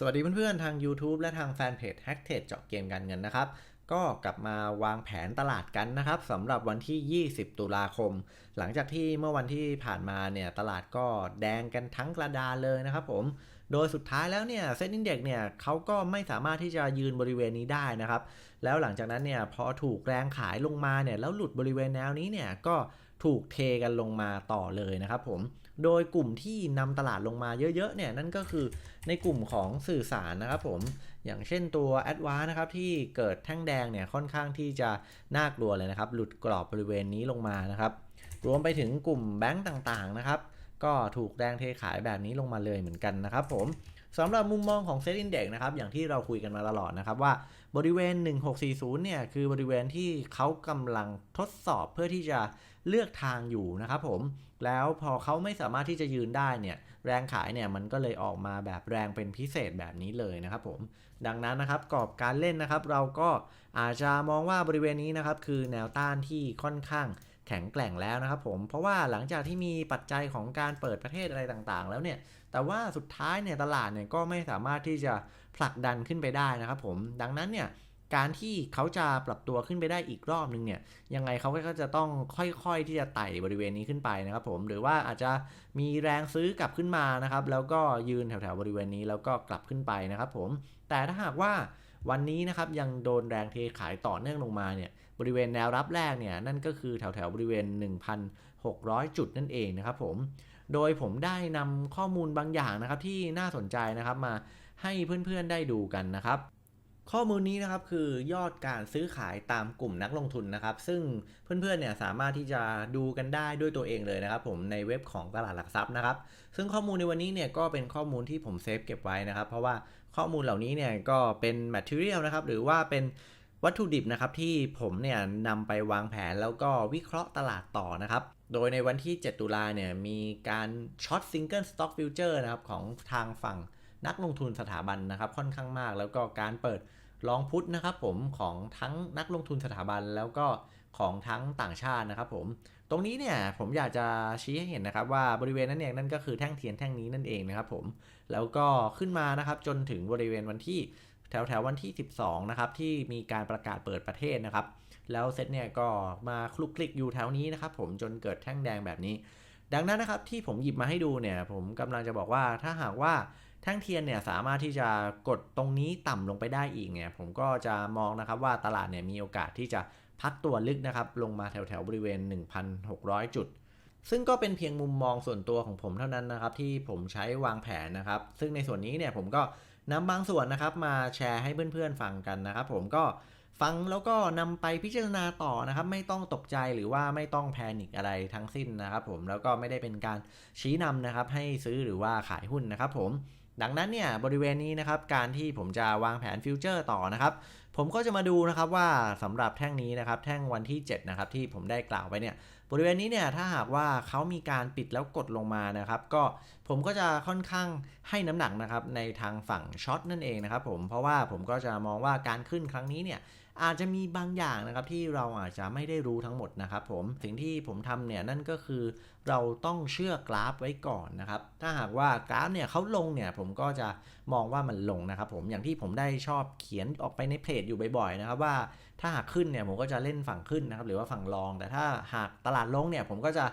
สวัสดีเพื่อนๆ ทาง YouTube และทางแฟนเพจ h a c k t a d เจาะเกมการเงินนะครับ ก็กลับมาวางแผนตลาดกันนะครับสำหรับวันที่ 20 ตุลาคม หลังจากที่เมื่อวันที่ผ่านมาเนี่ยตลาดก็แดงกันทั้งกระดานเลยนะครับผม โดยสุดท้ายแล้วเนี่ยเซ็นดิ้งเด็กเนี่ยเขาก็ไม่สามารถที่จะยืนบริเวณนี้ได้นะครับ แล้วหลังจากนั้นเนี่ยพอถูกแรงขายลงมาเนี่ยแล้วหลุดบริเวณแนวนี้เนี่ยก็ถูกเทกันลงมาต่อเลยนะครับผม โดยกลุ่มที่นำตลาดลงมาเยอะๆเนี่ยนั่นก็คือในกลุ่มของสื่อสารนะครับผม อย่างเช่นตัว a d v a n c e นะครับที่เกิดแท่งแดงเนี่ยค่อนข้างที่จะน่ากลัวเลยนะครับ หลุดกรอบบริเวณนี้ลงมานะครับ รวมไปถึงกลุ่มแบงก์ต่างๆนะครับ ก็ถูกแรงเทขายแบบนี้ลงมาเลยเหมือนกันนะครับผมสำหรับมุมมองของ Set Index นะครับอย่างที่เราคุยกันมาตลอดนะครับว่าบริเวณ 1640 เนี่ย คือบริเวณที่เขากำลังทดสอบเพื่อที่จะเลือกทางอยู่นะครับผม แล้วพอเขาไม่สามารถที่จะยืนได้เนี่ย แรงขายเนี่ยมันก็เลยออกมาแบบแรงเป็นพิเศษแบบนี้เลยนะครับผม ดังนั้นนะครับกรอบการเล่นนะครับ เราก็อาจจะมองว่าบริเวณนี้นะครับ คือแนวต้านที่ค่อนข้าง แข็งแกร่งแล้วนะครับผม เพราะว่าหลังจากที่มีปัจจัยของการเปิดประเทศอะไรต่างๆ แล้วเนี่ย แต่ว่าสุดท้ายเนี่ยตลาดเนี่ยก็ไม่สามารถที่จะผลักดันขึ้นไปได้นะครับผม ดังนั้นเนี่ย การที่เขาจะปรับตัวขึ้นไปได้อีกรอบนึงเนี่ยยังไงเขาก็จะต้องค่อยๆที่จะไต่บริเวณนี้ขึ้นไปนะครับผมหรือว่าอาจจะมีแรงซื้อกลับขึ้นมานะครับแล้วก็ยืนแถวๆบริเวณนี้แล้วก็กลับขึ้นไปนะครับผมแต่ถ้าหากว่าวันนี้นะครับยังโดนแรงเทขายต่อเนื่องลงมาเนี่ยบริเวณแนวรับแรกเนี่ยนั่นก็คือแถวๆบริเวณ 1,600 จุดนั่นเองนะครับผมโดยผมได้นำข้อมูลบางอย่างนะครับที่น่าสนใจนะครับมาให้เพื่อนๆได้ดูกันนะครับ ข้อมูลนี้นะครับคือยอดการซื้อขายตามกลุ่มนักลงทุนนะครับ ซึ่งเพื่อนๆเนี่ยสามารถที่จะดูกันได้ด้วยตัวเองเลยนะครับ ผมในเว็บของตลาดหลักทรัพย์นะครับ ซึ่งข้อมูลในวันนี้เนี่ยก็เป็นข้อมูลที่ผมเซฟเก็บไว้นะครับ เพราะว่าข้อมูลเหล่านี้เนี่ยก็เป็น material นะครับหรือว่าเป็นวัตถุดิบนะครับที่ผมเนี่ยนำไปวางแผนแล้วก็วิเคราะห์ตลาดต่อนะครับ โดยในวันที่ 7 ตุลาเนี่ยมีการช็อตซิงเกิลสต็อกฟิวเจอร์นะครับของทางฝั่ง นักลงทุนสถาบันนะครับค่อนข้างมาก แล้วก็การเปิดลองพุทนะครับผมของทั้งนักลงทุนสถาบันแล้วก็ของทั้งต่างชาตินะครับผมตรงนี้เนี่ยผมอยากจะชี้ให้เห็นนะครับว่าบริเวณนั้นเนี่ยนั่นก็คือแท่งเทียนแท่งนี้นั่นเองนะครับผมแล้วก็ขึ้นมานะครับจนถึงบริเวณวันที่แถวแถววันที่ 12นะครับที่มีการประกาศเปิดประเทศนะครับ แล้วเซตเนี่ยก็มาคลุกคลิกอยู่แถวนี้นะครับผมจนเกิดแท่งแดงแบบนี้ ดังนั้นนะครับที่ผมหยิบมาให้ดูเนี่ยผมกำลังจะบอกว่าถ้าหากว่าแท่งเทียนเนี่ยสามารถที่จะกดตรงนี้ต่ำลงไปได้อีกเนี่ยผมก็จะมองนะครับว่าตลาดเนี่ยมีโอกาสที่จะพักตัวลึกนะครับลงมาแถวแถวบริเวณ 1,600 จุด ซึ่งก็เป็นเพียงมุมมองส่วนตัวของผมเท่านั้นนะครับที่ผมใช้วางแผนนะครับ ซึ่งในส่วนนี้เนี่ยผมก็นำบางส่วนนะครับมาแชร์ให้เพื่อนๆฟังกันนะครับ ผมก็ ฟังแล้วก็นำไปพิจารณาต่อนะครับ ไม่ต้องตกใจหรือว่าไม่ต้องแพนิคอะไรทั้งสิ้นนะครับผมแล้วก็ไม่ได้เป็นการชี้นำนะครับ ให้ซื้อหรือว่าขายหุ้นนะครับผมดังนั้นเนี่ยบริเวณนี้นะครับการที่ผมจะวางแผนฟิวเจอร์ต่อนะครับ ผมก็จะมาดูนะครับว่าสำหรับแท่งนี้นะครับ แท่งวันที่ 7 นะครับ ที่ผมได้กล่าวไปเนี่ย บริเวณนี้เนี่ยถ้าหากว่าเขามีการปิดแล้วกดลงมานะครับ ก็ผมก็จะค่อนข้างให้น้ำหนักนะครับในทางฝั่งช็อตนั่นเองนะครับผมเพราะว่าผมก็จะมองว่าการขึ้นครั้งนี้เนี่ยอาจจะมีบางอย่างนะครับที่เราอาจจะไม่ได้รู้ทั้งหมดนะครับผมสิ่งที่ผมทำเนี่ยนั่นก็คือ เราต้องเชื่อกราฟไว้ก่อนนะครับ ถ้าหากว่ากราฟเนี่ยเขาลงเนี่ยผมก็จะมองว่ามันลงนะครับ ผมอย่างที่ผมได้ชอบเขียนออกไปในเพจอยู่บ่อยๆนะครับว่าถ้าหากขึ้นเนี่ยผมก็จะเล่นฝั่งขึ้นนะครับหรือว่าฝั่งรอง แต่ถ้าหากตลาดลงเนี่ยผมก็จะ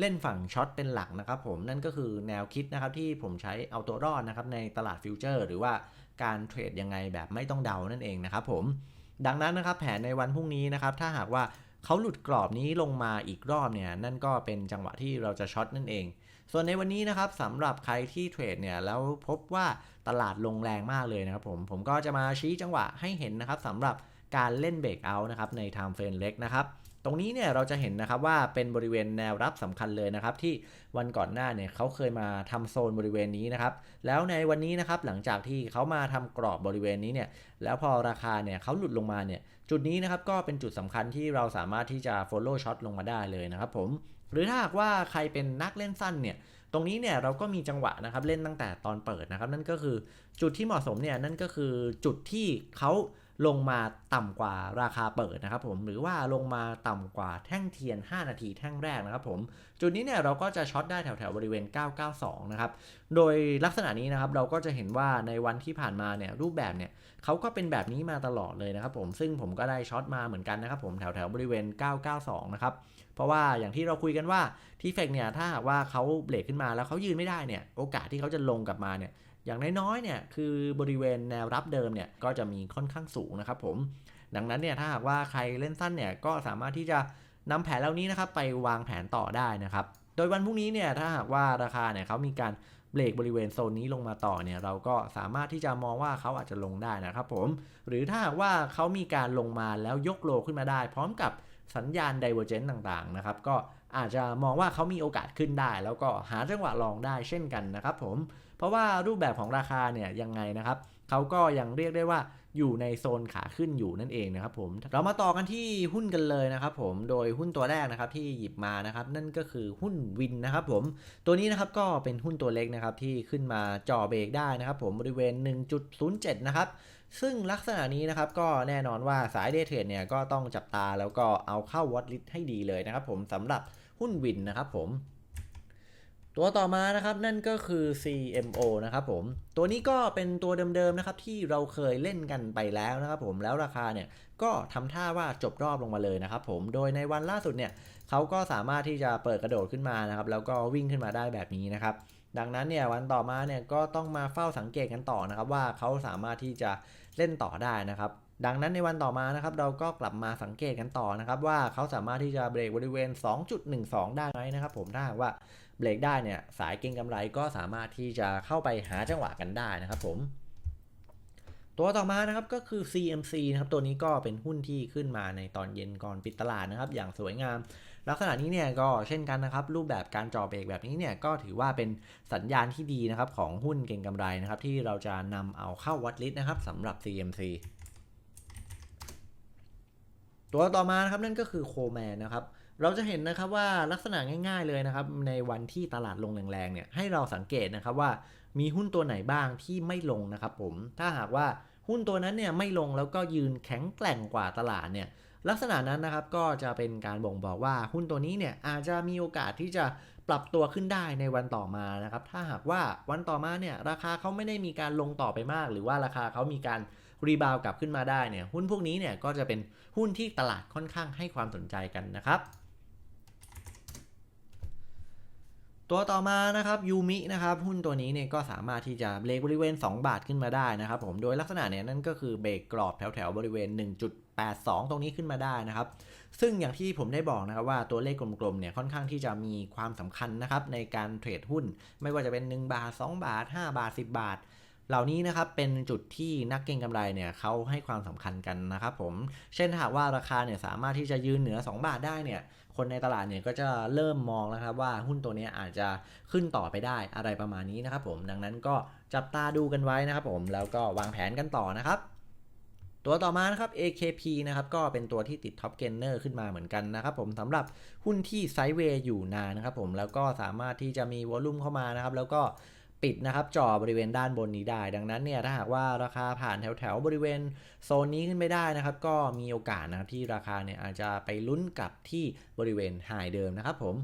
เล่นฝั่งช็อตเป็นหลักนะครับผมนั่นก็คือแนวคิดนะครับที่ผมใช้เอาตัวรอดนะครับในตลาดฟิวเจอร์ หรือว่าการเทรดยังไงแบบไม่ต้องเดานั่นเองนะครับผมดังนั้นนะครับแผนในวันพรุ่งนี้นะครับถ้าหากว่า เขาหลุดกรอบนี้ลงมาอีกรอบเนี่ยนั่นก็เป็นจังหวะที่เราจะช็อตนั่นเอง ส่วนในวันนี้นะครับสำหรับใครที่เทรดเนี่ยแล้วพบว่าตลาดลงแรงมากเลยนะครับผมผมก็จะมาชี้จังหวะให้เห็นนะครับสำหรับการเล่นเบรกเอาท์นะครับในไทม์เฟรมเล็กนะครับ ตรงนี้เนี่ยเราจะเห็นนะครับว่าเป็นบริเวณแนวรับสำคัญเลยนะครับ ที่วันก่อนหน้าเนี่ยเขาเคยมาทำโซนบริเวณนี้นะครับ แล้วในวันนี้นะครับหลังจากที่เขามาทำกรอบบริเวณนี้เนี่ยแล้วพอราคาเนี่ยเขาหลุดลงมาเนี่ยจุดนี้นะครับก็เป็นจุดสำคัญที่เราสามารถที่จะ follow shot ลงมาได้เลยนะครับผมหรือถ้าหากว่าใครเป็นนักเล่นสั้นเนี่ยตรงนี้เนี่ยเราก็มีจังหวะนะครับเล่นตั้งแต่ตอนเปิดนะครับ นั่นก็คือจุดที่เหมาะสมเนี่ยนั่นก็คือจุดที่เขา ลงมาต่ำกว่าราคาเปิดนะครับผมหรือว่าลงมาต่ำกว่าแท่งเทียน 5 นาทีแท่งแรกนะครับผมจุดนี้เนี่ยเราก็จะช็อตได้แถวๆบริเวณ 992 นะครับโดยลักษณะนี้นะครับเราก็จะเห็นว่าในวันที่ผ่านมาเนี่ยรูปแบบเนี่ยเขาก็เป็นแบบนี้มาตลอดเลยนะครับผมซึ่งผมก็ได้ช็อตมาเหมือนกันนะครับผมแถวๆบริเวณ 992 นะครับเพราะว่าอย่างที่เราคุยกันว่าทีเฟกเนี่ยถ้าหากว่าเขาเบรกขึ้นมาแล้วเขายืนไม่ได้เนี่ยโอกาสที่เขาจะลงกลับมาเนี่ย อย่างน้อยๆเนี่ยคือบริเวณแนวรับเดิมเนี่ยก็จะมีค่อนข้างสูงนะครับผมดังนั้นเนี่ยถ้าหากว่าใครเล่นสั้นเนี่ยก็สามารถที่จะนำแผนเหล่านี้นะครับไปวางแผนต่อได้นะครับโดยวันพรุ่งนี้เนี่ยถ้าหากว่าราคาเนี่ยเขามีการเบรกบริเวณโซนนี้ลงมาต่อเนี่ยเราก็สามารถที่จะมองว่าเขาอาจจะลงได้นะครับผมหรือถ้าหากว่าเขามีการลงมาแล้วยกโลขึ้นมาได้ พร้อมกับสัญญาณ divergence ต่างๆนะครับก็อาจจะมองว่าเขามีโอกาสขึ้นได้ แล้วก็หาจังหวะลองได้เช่นกันนะครับผม เพราะว่ารูปแบบของราคาเนี่ยยังไงนะครับเขาก็ยังเรียกได้ว่าอยู่ในโซนขาขึ้นอยู่นั่นเองนะครับผม เรามาต่อกันที่หุ้นกันเลยนะครับผม โดยหุ้นตัวแรกนะครับที่หยิบมานะครับนั่นก็คือหุ้นวินนะครับผม ตัวนี้นะครับก็เป็นหุ้นตัวเล็กนะครับที่ขึ้นมาจ่อเบรกได้นะครับผมบริเวณ 1.07 นะครับซึ่งลักษณะนี้นะครับก็แน่นอนว่าสายเดทเทรดเนี่ยก็ต้องจับตาแล้วก็เอาเข้าวอตลิสให้ดีเลยนะครับผมสำหรับหุ้นวินนะครับผม ตัวต่อมานะครับนั่นก็คือ CMO นะครับผม ตัวนี้ก็เป็นตัวเดิมๆนะครับที่เราเคยเล่นกันไปแล้วนะครับผมแล้วราคาเนี่ยก็ทำท่าว่าจบรอบลงมาเลยนะครับผมโดยในวันล่าสุดเนี่ยเขาก็สามารถที่จะเปิดกระโดดขึ้นมานะครับแล้วก็วิ่งขึ้นมาได้แบบนี้นะครับดังนั้นเนี่ยวันต่อมาเนี่ยก็ต้องมาเฝ้าสังเกตกันต่อนะครับว่าเขาสามารถที่จะเล่นต่อได้นะครับดังนั้นในวันต่อมานะครับเราก็กลับมาสังเกตกันต่อนะครับว่าเขาสามารถที่จะเบรกบริเวณ 2.12 ได้ไหมนะครับผมถ้าหากว่า เบรกได้เนี่ยสายเก็งกำไรก็สามารถที่จะเข้าไปหาจังหวะกันได้นะครับผมตัวต่อมานะครับก็คือ CMC นะครับตัวนี้ก็เป็นหุ้นที่ขึ้นมาในตอนเย็นก่อนปิดตลาดนะครับอย่างสวยงาม ลักษณะนี้เนี่ยก็เช่นกันนะครับรูปแบบการจ่อเบรกแบบนี้เนี่ยก็ถือว่าเป็นสัญญาณที่ดีนะครับของหุ้นเก่งกำไรนะครับที่เราจะนำเอาเข้าวัดลิสต์นะครับสำหรับ CMC ตัวต่อมานะครับนั่นก็คือโคแมนนะครับ เราจะเห็นนะครับว่าลักษณะง่ายๆเลยนะครับ ในวันที่ตลาดลงแรงๆเนี่ยให้เราสังเกตนะครับว่ามีหุ้นตัวไหนบ้างที่ไม่ลงนะครับผมถ้าหากว่าหุ้นตัวนั้นเนี่ยไม่ลงแล้วก็ยืนแข็งแกร่งกว่าตลาดเนี่ยลักษณะนั้นนะครับก็จะเป็นการบ่งบอกว่าหุ้นตัวนี้เนี่ยอาจจะมีโอกาสที่จะปรับตัวขึ้นได้ในวันต่อมานะครับถ้าหากว่าวันต่อมาเนี่ยราคาเขาไม่ได้มีการลงต่อไปมาก หรือว่าราคาเขามีการรีบาวกลับขึ้นมาได้เนี่ยหุ้นพวกนี้เนี่ยก็จะเป็นหุ้นที่ตลาดค่อนข้างให้ความสนใจกันนะครับ ตัวต่อมานะครับยูมินะครับหุ้นตัวนี้เนี่ยก็สามารถที่จะเบรกบริเวณ 2 บาทขึ้นมาได้นะครับผมโดยลักษณะเนี่ยนั่นก็คือเบรกกรอบแถวๆบริเวณ 1.82 ตรงนี้ขึ้นมาได้นะครับ ซึ่งอย่างที่ผมได้บอกนะครับว่าตัวเลขกลมๆเนี่ยค่อนข้างที่จะมีความสำคัญนะครับในการเทรดหุ้น ไม่ว่าจะเป็น 1 บาท 2 บาท 5 บาท 10 บาท เหล่านี้นะครับเป็นจุดที่นักเก็งกำไรเนี่ยเขาให้ความสำคัญกันนะครับผม เช่นหากว่าราคาเนี่ยสามารถที่จะยืนเหนือ 2 บาทได้เนี่ยคนในตลาดเนี่ยก็จะเริ่มมองแล้วครับว่าหุ้นตัวนี้อาจจะขึ้นต่อไปได้อะไรประมาณนี้นะครับผมดังนั้นก็จับตาดูกันไว้นะครับผมแล้วก็วางแผนกันต่อนะครับตัวต่อมานะครับ AKP นะครับก็เป็นตัวที่ติดท็อปเกนเนอร์ขึ้นมาเหมือนกันนะครับผมสำหรับหุ้นที่ไซด์เวย์อยู่นานนะครับผมแล้วก็สามารถที่จะมีวอลุ่มเข้ามานะครับแล้วก็ ปิดนะครับจอบริเวณด้านบนนี้ได้ ดังนั้นเนี่ยถ้าหากว่าราคาผ่านแถวแถวบริเวณโซนนี้ขึ้นไปได้นะครับ ก็มีโอกาสนะครับที่ราคาเนี่ยอาจจะไปลุ้นกลับที่บริเวณไฮเดิมนะครับผม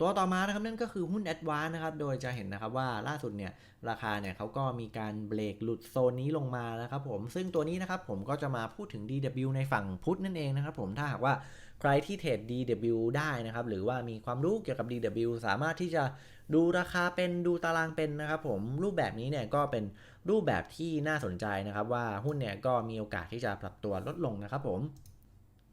ตัวต่อมานะครับนั่นก็คือหุ้น a d v a n c e นะครับ โดยจะเห็นนะครับว่าล่าสุดเนี่ยราคาเนี่ยเขาก็มีการเบรกหลุดโซนนี้ลงมานะครับผมซึ่งตัวนี้นะครับผมก็จะมาพูดถึง DW ในฝั่งพุทธนั่นเองนะครับผมถ้าหากว่า ใครที่เทรด DW ได้นะครับ หรือว่ามีความรู้เกี่ยวกับ DW สามารถที่จะดูราคาเป็นดูตารางเป็นนะครับผมรูปแบบนี้เนี่ยก็เป็นรูปแบบที่น่าสนใจนะครับ ว่าหุ้นเนี่ยก็มีโอกาสที่จะปรับตัวลดลงนะครับผม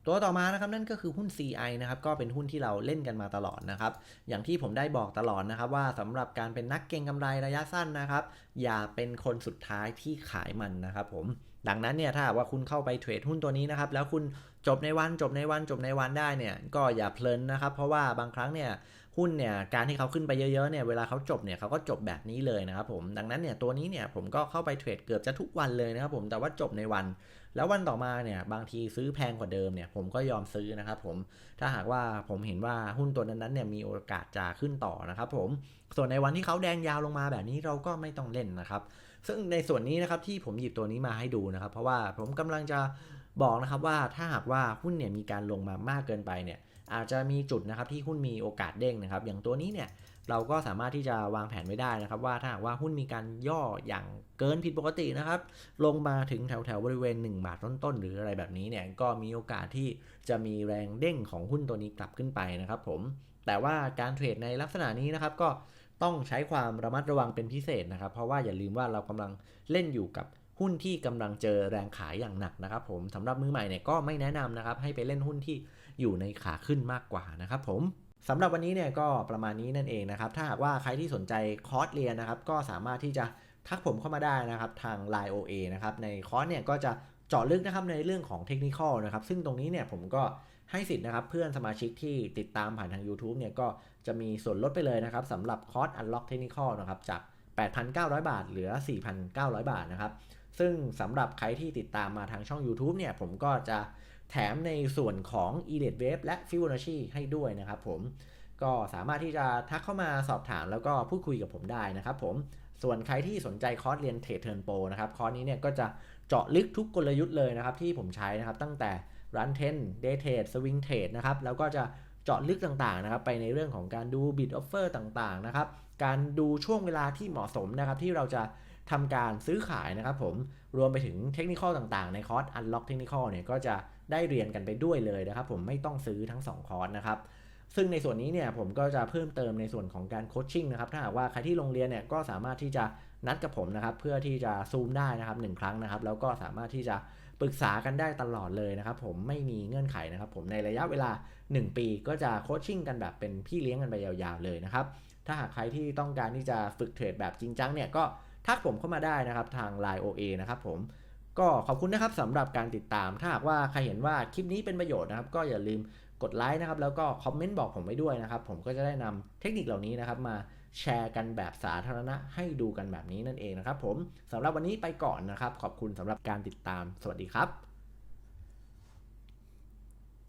ตัวต่อมานะครับนั่นก็คือหุ้น CI นะครับก็เป็นหุ้นที่เราเล่นกันมาตลอดนะครับอย่างที่ผมได้บอกตลอดนะครับว่าสำหรับการเป็นนักเก็งกำไรระยะสั้นนะครับ อย่าเป็นคนสุดท้ายที่ขายมันนะครับผมดังนั้นเนี่ยถ้าว่าคุณเข้าไปเทรดหุ้นตัวนี้นะครับแล้วคุณ จบในวันจบในวันจบในวันได้เนี่ยก็อย่าเพลินนะครับ เพราะว่าบางครั้งเนี่ยหุ้นเนี่ยการที่เขาขึ้นไปเยอะๆเนี่ยเวลาเขาจบเนี่ยเขาก็จบแบบนี้เลยนะครับผมดังนั้นเนี่ยตัวนี้เนี่ยผมก็เข้าไปเทรดเกือบจะทุกวันเลยนะครับผมแต่ว่าจบในวัน แล้ววันต่อมาเนี่ยบางทีซื้อแพงกว่าเดิมเนี่ยผมก็ยอมซื้อนะครับผมถ้าหากว่าผมเห็นว่าหุ้นตัวนั้นๆเนี่ยมีโอกาสจะขึ้นต่อนะครับผมส่วนในวันที่เขาแดงยาวลงมาแบบนี้เราก็ไม่ต้องเล่นนะครับซึ่งในส่วนนี้นะครับที่ผมหยิบตัวนี้มาให้ดูนะครับ เพราะว่าผมกำลังจะ บอกนะครับว่าถ้าหากว่าหุ้นเนี่ยมีการลงมามากเกินไปเนี่ยอาจจะมีจุดนะครับที่หุ้นมีโอกาสเด้งนะครับ อย่างตัวนี้เนี่ยเราก็สามารถที่จะวางแผนไว้ได้นะครับ ว่าถ้าหากว่าหุ้นมีการย่ออย่างเกินผิดปกตินะครับ ลงมาถึงแถวแถวๆบริเวณ 1 บาทต้นๆ หรืออะไรแบบนี้เนี่ยก็มีโอกาสที่จะมีแรงเด้งของหุ้นตัวนี้กลับขึ้นไปนะครับ ผม แต่ว่าการเทรดในลักษณะนี้นะครับก็ต้องใช้ความระมัดระวังเป็นพิเศษนะครับ เพราะว่าอย่าลืมว่าเรากำลังเล่นอยู่กับ หุ้นที่กำลังเจอแรงขายอย่างหนักนะครับผมสำหรับมือใหม่เนี่ยก็ไม่แนะนำนะครับให้ไปเล่นหุ้นที่อยู่ในขาขึ้นมากกว่านะครับผมสำหรับวันนี้เนี่ยก็ประมาณนี้นั่นเองนะครับ ถ้าหากว่าใครที่สนใจคอร์สเรียนนะครับ ก็สามารถที่จะทักผมเข้ามาได้นะครับทาง Line OA นะครับในคอร์สเนี่ยก็จะเจาะลึกนะครับในเรื่องของเทคนิคนะครับ ซึ่งตรงนี้เนี่ยผมก็ให้สิทธิ์นะครับ เพื่อนสมาชิกที่ติดตามผ่านทาง YouTube เนี่ยก็จะมีส่วนลดไปเลยนะครับสำหรับคอร์ส Unlock Technical นะครับจาก 8,900 บาท เหลือ 4,900 บาทนะครับ ซึ่งสำหรับใครที่ติดตามมาทางช่อง YouTube เนี่ย ผมก็จะแถมในส่วนของ e l i t Wave และ Fibonacci ให้ด้วยนะครับผม ก็สามารถที่จะทักเข้ามาสอบถามแล้วก็พูดคุยกับผมได้นะครับผม ส่วนใครที่สนใจคอร์สเรียนเทรดเทิร์นโปนะครับ คอร์สนี้เนี่ยก็จะเจาะลึกทุกกลยุทธ์เลยนะครับที่ผมใช้นะครับตั้งแต่รันเทนเดย์เทรดสวิงเทรดนะครับแล้วก็จะเจาะลึกต่างๆนะครับไปในเรื่องของการดูบิดออฟเฟอร์ต่างๆนะครับการดูช่วงเวลาที่เหมาะสมนะครับที่เราจะ ทำการซื้อขายนะครับผมรวมไปถึงเทคนิคต่างๆ ในคอร์ส Unlock Technical เนี่ยก็จะได้เรียนกันไปด้วยเลยนะครับผมไม่ต้องซื้อทั้ง 2 คอร์สนะครับซึ่งในส่วนนี้เนี่ยผมก็จะเพิ่มเติมในส่วนของการโคชชิ่งนะครับถ้าหากว่าใครที่โรงเรียนเนี่ยก็สามารถที่จะนัดกับผมนะครับเพื่อที่จะซูมได้นะครับหนึ่งครั้งนะครับแล้วก็สามารถที่จะปรึกษากันได้ตลอดเลยนะครับผมไม่มีเงื่อนไขนะครับผมในระยะเวลา 1 ปีก็จะโคชชิ่งกันแบบเป็นพี่เลี้ยงกันไปยาวๆเลยนะครับถ้าหากใครที่ต้องการที่จะฝึกเทรดแบบจริงจังเนี่ยก็ ทักผมเข้ามาได้นะครับทาง Line OA นะครับผมก็ขอบคุณนะครับสำหรับการติดตาม ถ้าหากว่าใครเห็นว่าคลิปนี้เป็นประโยชน์นะครับ ก็อย่าลืมกดไลค์นะครับ แล้วก็คอมเมนต์บอกผมไว้ด้วยนะครับ ผมก็จะได้นำเทคนิคเหล่านี้นะครับ มาแชร์กันแบบสาธารณะให้ดูกันแบบนี้นั่นเองนะครับ ผมสำหรับวันนี้ไปก่อนนะครับ ขอบคุณสำหรับการติดตาม สวัสดีครับ